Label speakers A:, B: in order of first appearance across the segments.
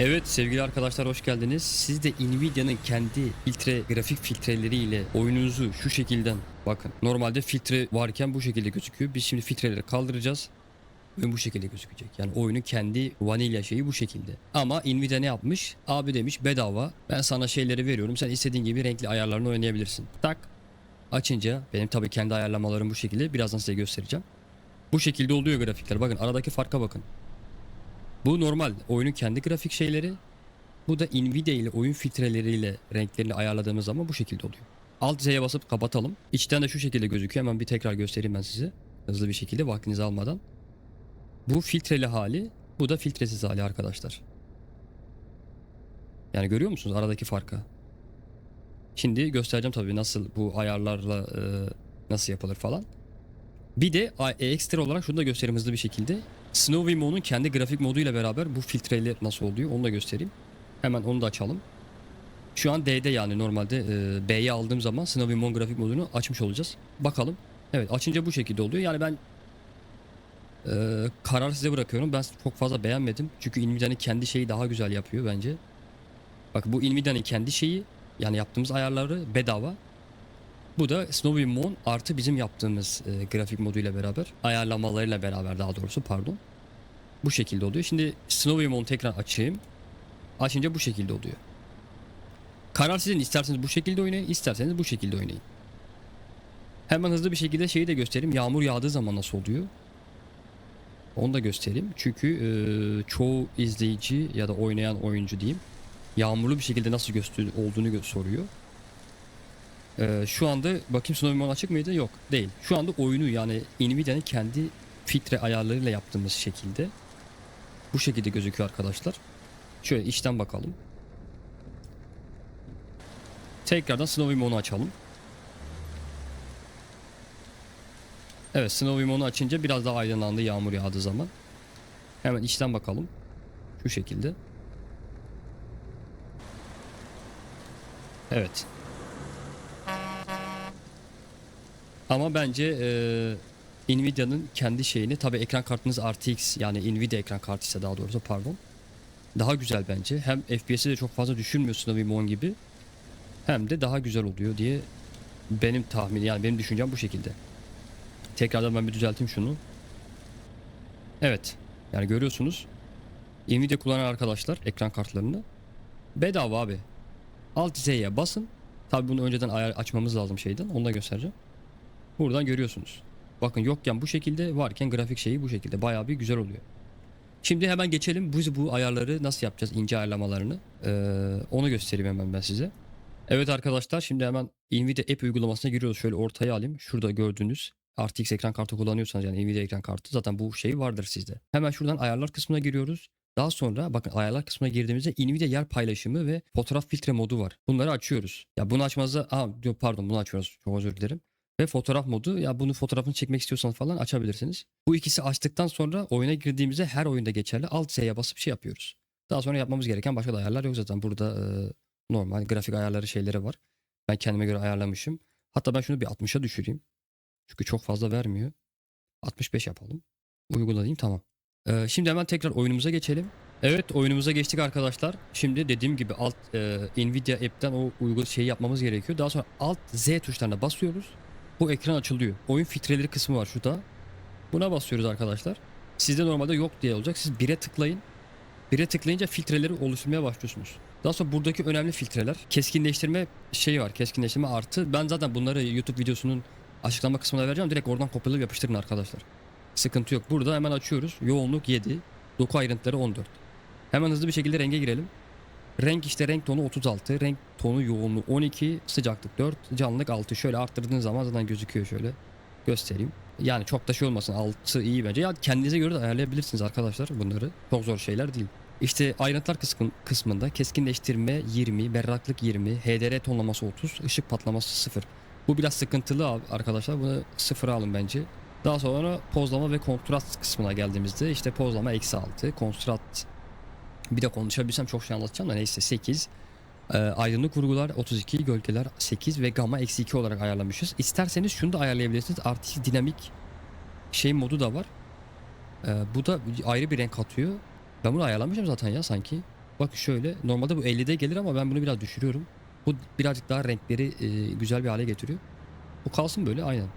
A: Evet sevgili arkadaşlar hoş geldiniz. Siz de Nvidia'nın kendi filtre grafik filtreleriyle oyununuzu şu şekilden bakın. Normalde filtre varken bu şekilde gözüküyor. Biz şimdi filtreleri kaldıracağız. Oyun bu şekilde gözükecek. Yani oyunun kendi vanilya şeyi bu şekilde. Ama Nvidia ne yapmış? Abi demiş bedava. Ben sana şeyleri veriyorum. Sen istediğin gibi renkli ayarlarını oynayabilirsin. Tak. Açınca benim tabii kendi ayarlamalarım bu şekilde. Birazdan size göstereceğim. Bu şekilde oluyor grafikler. Bakın aradaki farka bakın. Bu normal oyunun kendi grafik şeyleri. Bu da Nvidia ile oyun filtreleriyle renklerini ayarladığımız zaman bu şekilde oluyor. Alt Z'ye basıp kapatalım. İçten de şu şekilde gözüküyor. Hemen bir tekrar göstereyim ben size. Hızlı bir şekilde vaktinizi almadan. Bu filtreli hali, bu da filtresiz hali arkadaşlar. Yani görüyor musunuz aradaki farkı? Şimdi göstereceğim tabii nasıl bu ayarlarla e, nasıl yapılır falan. Bir de a- ekstra olarak şunu da göstereyim hızlı bir şekilde. Snowy Moon'un kendi grafik moduyla beraber bu filtreyle nasıl oluyor onu da göstereyim. Hemen onu da açalım. Şu an D'de yani normalde e, B'ye aldığım zaman Snowy Moon grafik modunu açmış olacağız. Bakalım. Evet açınca bu şekilde oluyor. Yani ben e, karar size bırakıyorum. Ben çok fazla beğenmedim. Çünkü Nvidia'nın kendi şeyi daha güzel yapıyor bence. Bak bu Nvidia'nın kendi şeyi yani yaptığımız ayarları bedava. Bu da Snowy Moon artı bizim yaptığımız e, grafik moduyla beraber ayarlamalarıyla beraber daha doğrusu pardon. Bu şekilde oluyor. Şimdi Snowy Moon tekrar açayım. Açınca bu şekilde oluyor. Karar sizin isterseniz bu şekilde oynayın isterseniz bu şekilde oynayın. Hemen hızlı bir şekilde şeyi de göstereyim. Yağmur yağdığı zaman nasıl oluyor? Onu da göstereyim. Çünkü e, çoğu izleyici ya da oynayan oyuncu diyeyim yağmurlu bir şekilde nasıl göster olduğunu soruyor. Ee, şu anda bakayım Snowy Moon açık mıydı? Yok değil. Şu anda oyunu yani Nvidia'nın kendi filtre ayarlarıyla yaptığımız şekilde bu şekilde gözüküyor arkadaşlar. Şöyle içten bakalım. Tekrardan Snowy Moon'u açalım. Evet Snowy Moon'u açınca biraz daha aydınlandı yağmur yağdığı zaman. Hemen içten bakalım. Şu şekilde. Evet. Ama bence e, Nvidia'nın kendi şeyini tabi ekran kartınız RTX yani Nvidia ekran kartı ise daha doğrusu pardon. Daha güzel bence. Hem FPS'i de çok fazla düşürmüyor Snowy Moon gibi. Hem de daha güzel oluyor diye benim tahmin yani benim düşüncem bu şekilde. Tekrardan ben bir düzelteyim şunu. Evet. Yani görüyorsunuz. Nvidia kullanan arkadaşlar ekran kartlarını bedava abi. Alt Z'ye basın. Tabi bunu önceden ayar açmamız lazım şeyden. Onu da göstereceğim. Buradan görüyorsunuz. Bakın yokken bu şekilde varken grafik şeyi bu şekilde. Bayağı bir güzel oluyor. Şimdi hemen geçelim. Biz bu ayarları nasıl yapacağız? ince ayarlamalarını. Ee, onu göstereyim hemen ben size. Evet arkadaşlar şimdi hemen Nvidia App uygulamasına giriyoruz. Şöyle ortaya alayım. Şurada gördüğünüz RTX ekran kartı kullanıyorsanız yani Nvidia ekran kartı zaten bu şey vardır sizde. Hemen şuradan ayarlar kısmına giriyoruz. Daha sonra bakın ayarlar kısmına girdiğimizde Nvidia yer paylaşımı ve fotoğraf filtre modu var. Bunları açıyoruz. Ya bunu açmazda aa pardon bunu açıyoruz. Çok özür dilerim. Ve fotoğraf modu ya bunu fotoğrafını çekmek istiyorsanız falan açabilirsiniz. Bu ikisi açtıktan sonra oyuna girdiğimizde her oyunda geçerli Alt Z'ye basıp şey yapıyoruz. Daha sonra yapmamız gereken başka da ayarlar yok zaten. Burada e, normal grafik ayarları şeyleri var. Ben kendime göre ayarlamışım. Hatta ben şunu bir 60'a düşüreyim. Çünkü çok fazla vermiyor. 65 yapalım. Uygulayayım tamam. Ee, şimdi hemen tekrar oyunumuza geçelim. Evet oyunumuza geçtik arkadaşlar. Şimdi dediğim gibi alt e, Nvidia app'ten o uygul şeyi yapmamız gerekiyor. Daha sonra alt Z tuşlarına basıyoruz. Bu ekran açılıyor. Oyun filtreleri kısmı var şurada. Buna basıyoruz arkadaşlar. Sizde normalde yok diye olacak. Siz 1'e tıklayın. 1'e tıklayınca filtreleri oluşturmaya başlıyorsunuz. Daha sonra buradaki önemli filtreler keskinleştirme şeyi var. Keskinleştirme artı. Ben zaten bunları YouTube videosunun açıklama kısmına vereceğim. Direkt oradan kopyalayıp yapıştırın arkadaşlar. Sıkıntı yok. Burada hemen açıyoruz. Yoğunluk 7. Doku ayrıntıları 14. Hemen hızlı bir şekilde renge girelim. Renk işte renk tonu 36. Renk tonu yoğunluğu 12. Sıcaklık 4. Canlılık 6. Şöyle arttırdığınız zaman zaten gözüküyor şöyle. Göstereyim. Yani çok da şey olmasın. 6 iyi bence. Ya kendinize göre de ayarlayabilirsiniz arkadaşlar bunları. Çok zor şeyler değil. İşte ayrıntılar kısmın, kısmında keskinleştirme 20, berraklık 20, HDR tonlaması 30, ışık patlaması 0. Bu biraz sıkıntılı arkadaşlar. Bunu sıfıra alın bence. Daha sonra pozlama ve kontrast kısmına geldiğimizde işte pozlama eksi 6, kontrast bir de konuşabilsem çok şey anlatacağım da neyse 8. Ee, aydınlık vurgular 32, gölgeler 8 ve gamma eksi 2 olarak ayarlamışız. İsterseniz şunu da ayarlayabilirsiniz. Artistik dinamik şey modu da var. Ee, bu da ayrı bir renk katıyor. Ben bunu ayarlamışım zaten ya sanki. Bak şöyle normalde bu 50'de gelir ama ben bunu biraz düşürüyorum. Bu birazcık daha renkleri e, güzel bir hale getiriyor. Bu kalsın böyle aynen.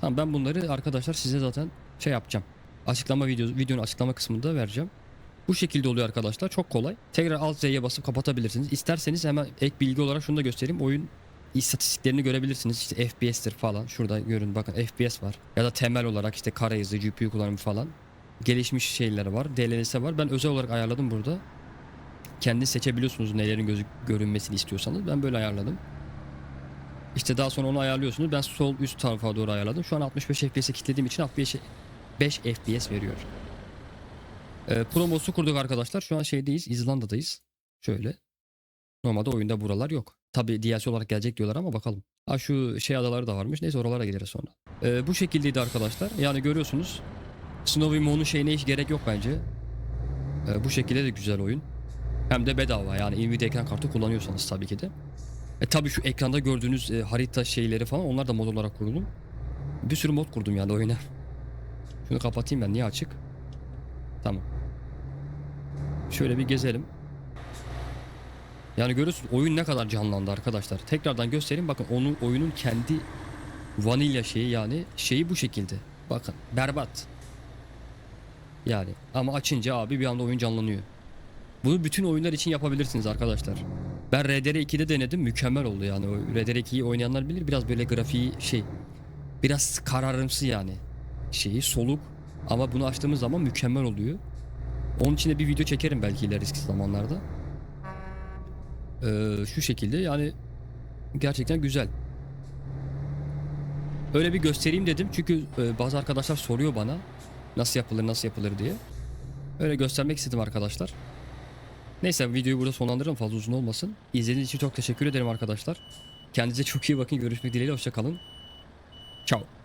A: Tamam ben bunları arkadaşlar size zaten şey yapacağım. Açıklama video, videonun açıklama kısmında vereceğim. Bu şekilde oluyor arkadaşlar. Çok kolay. Tekrar Alt Z'ye basıp kapatabilirsiniz. İsterseniz hemen ek bilgi olarak şunu da göstereyim. Oyun istatistiklerini görebilirsiniz. İşte FPS'tir falan. Şurada görün bakın FPS var. Ya da temel olarak işte kara hızı, GPU kullanımı falan. Gelişmiş şeyler var. DLNS var. Ben özel olarak ayarladım burada. Kendiniz seçebiliyorsunuz nelerin gözü görünmesini istiyorsanız. Ben böyle ayarladım. İşte daha sonra onu ayarlıyorsunuz. Ben sol üst tarafa doğru ayarladım. Şu an 65 FPS'e kilitlediğim için 65 5 FPS veriyor. Ee, promosu kurduk arkadaşlar. Şu an şeydeyiz. İzlanda'dayız. Şöyle. Normalde oyunda buralar yok. Tabi DLC olarak gelecek diyorlar ama bakalım. Ha şu şey adaları da varmış. Neyse oralara gideriz sonra. Ee, bu şekildeydi arkadaşlar. Yani görüyorsunuz. Snowy Moon'un şeyine hiç gerek yok bence. Ee, bu şekilde de güzel oyun. Hem de bedava yani Nvidia ekran kartı kullanıyorsanız tabii ki de. E tabii şu ekranda gördüğünüz e, harita şeyleri falan onlar da mod olarak kurdum. Bir sürü mod kurdum yani oyuna. Şunu kapatayım ben niye açık? Tamam. Şöyle bir gezelim. Yani görüyorsunuz oyun ne kadar canlandı arkadaşlar. Tekrardan göstereyim bakın onun oyunun kendi vanilya şeyi yani şeyi bu şekilde. Bakın berbat. Yani ama açınca abi bir anda oyun canlanıyor. Bunu bütün oyunlar için yapabilirsiniz arkadaşlar. Ben RDR 2'de denedim mükemmel oldu yani. O RDR 2'yi oynayanlar bilir biraz böyle grafiği şey biraz kararımsı yani. Şeyi soluk ama bunu açtığımız zaman mükemmel oluyor. Onun için de bir video çekerim belki ileriki zamanlarda. Ee, şu şekilde yani gerçekten güzel. Öyle bir göstereyim dedim çünkü e, bazı arkadaşlar soruyor bana nasıl yapılır nasıl yapılır diye. Öyle göstermek istedim arkadaşlar. Neyse videoyu burada sonlandırırım fazla uzun olmasın. İzlediğiniz için çok teşekkür ederim arkadaşlar. Kendinize çok iyi bakın. Görüşmek dileğiyle. Hoşçakalın. Ciao.